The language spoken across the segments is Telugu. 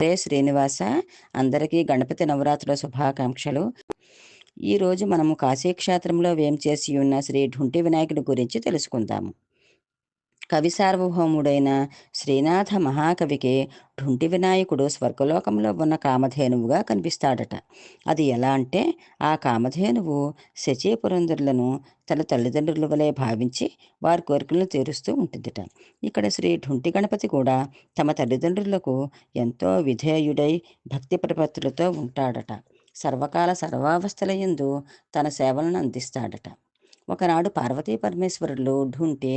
హరే శ్రీనివాస. అందరికీ గణపతి నవరాత్రుల శుభాకాంక్షలు. ఈరోజు మనము కాశీక్షేత్రంలో వేంచేసి ఉన్న శ్రీ ఢుంటి వినాయకుడి గురించి తెలుసుకుందాము. కవి సార్వభౌముడైన శ్రీనాథ మహాకవికి ఢుంటి వినాయకుడు స్వర్గలోకంలో ఉన్న కామధేనువుగా కనిపిస్తాడట. అది ఎలా అంటే ఆ కామధేనువు శచీపురంధరులను తన తల్లిదండ్రుల వలె భావించి వారి కోరికలను తీరుస్తూ ఉంటుందిట. ఇక్కడ శ్రీ ఢుంటి గణపతి కూడా తమ తల్లిదండ్రులకు ఎంతో విధేయుడై భక్తి ప్రపత్తులతో ఉంటాడట. సర్వకాల సర్వావస్థల యందు తన సేవలను అందిస్తాడట. ఒకనాడు పార్వతీ పరమేశ్వరులు ఢూంటే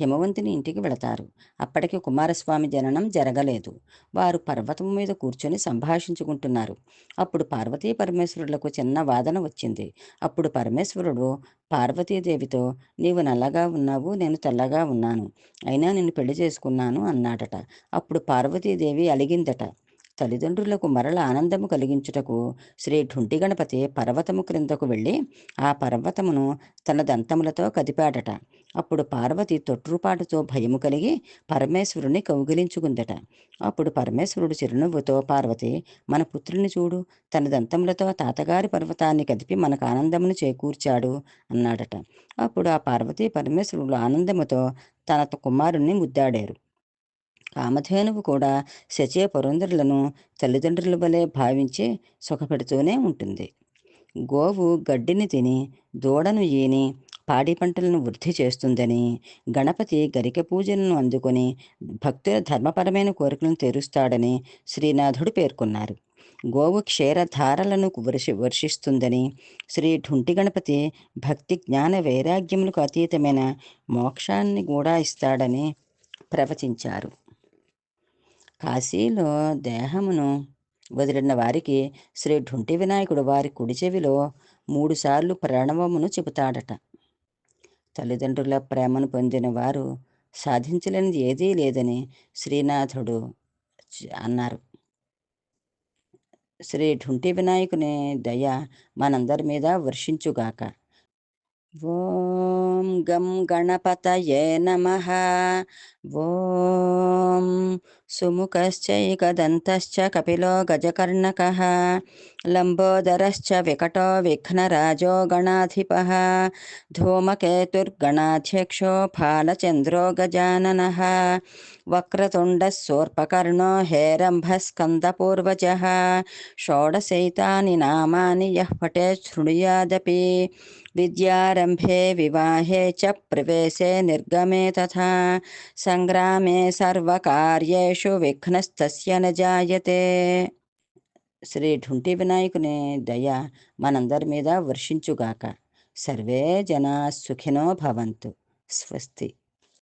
హిమవంతుని ఇంటికి వెళతారు. అప్పటికి కుమారస్వామి జననం జరగలేదు. వారు పర్వతం మీద కూర్చొని సంభాషించుకుంటున్నారు. అప్పుడు పార్వతీ పరమేశ్వరులకు చిన్న వాదన వచ్చింది. అప్పుడు పరమేశ్వరుడు పార్వతీదేవితో నీవు నల్లగా ఉన్నావు నేను తెల్లగా ఉన్నాను. అయినా నిన్ను పెళ్ళి చేసుకున్నాను అన్నాడట. అప్పుడు పార్వతీదేవి అలిగిందట. తల్లిదండ్రులకు మరల ఆనందము కలిగించుటకు శ్రీ ఢుంటి గణపతి పర్వతము క్రిందకు వెళ్ళి ఆ పర్వతమును తన దంతములతో కదిపాడట. అప్పుడు పార్వతి తొట్రుపాటుతో భయము కలిగి పరమేశ్వరుని కౌగిలించుకుందట. అప్పుడు పరమేశ్వరుడు చిరునవ్వుతో పార్వతి మన పుత్రుని చూడు. తన దంతములతో తాతగారి పర్వతాన్ని కదిపి మనకు ఆనందమును చేకూర్చాడు అన్నాడట. అప్పుడు ఆ పార్వతి పరమేశ్వరుడు ఆనందముతో తన కుమారుణ్ణి ముద్దాడారు. కామధేనువు కూడా శచే పురంధరులను తల్లిదండ్రుల వలె భావించి సుఖపెడుతూనే ఉంటుంది. గోవు గడ్డిని తిని దూడను ఈని పాడి పంటలను వృద్ధి చేస్తుందని గణపతి గరిక పూజలను అందుకొని భక్తుల ధర్మపరమైన కోరికలను తీరుస్తాడని శ్రీనాథుడు పేర్కొన్నారు. గోవు క్షీరధారలను వర్షి వర్షిస్తుందని శ్రీ ఠుంటి గణపతి భక్తి జ్ఞాన వైరాగ్యములకు అతీతమైన మోక్షాన్ని కూడా ఇస్తాడని ప్రవచించారు. కాశీలో దేహమును వదిలిన వారికి శ్రీ ఢుంటి వినాయకుడు వారి కుడి చెవిలో మూడుసార్లు ప్రణవమును చెబుతాడట. తల్లిదండ్రుల ప్రేమను పొందిన వారు సాధించలేనిది ఏదీ లేదని శ్రీనాథుడు అన్నారు. శ్రీ ఢుంటి వినాయకుని దయ మనందరి మీద వర్షించుగాక. ఓం గం గణపతయే నమ. ఓం సుముఖశ్చైకదంతశ్చ కపిలో గజకర్ణక. లంబోదరశ్చ వికటో విఘ్నరాజో గణాధిప. ధూమకేతుర్గణాధ్యక్షో ఫాలచంద్రో గజానన. వక్రతుండశూర్పకర్ణో హేరంభస్కందపూర్వజ. షోడశైతాని నామాని యః పటే శృణుయాదపి. విద్యారంభే వివాహే చ ప్రవేశే నిర్గమే తథా సంగ్రామే సర్వకార్యేషు విఘ్నస్తస్య న జాయతే శ్రీ ఢుంటి వినాయకుని దయ మనందరి మీద వర్షించుగాక సర్వే జనా సుఖినో భవంతు స్వస్తి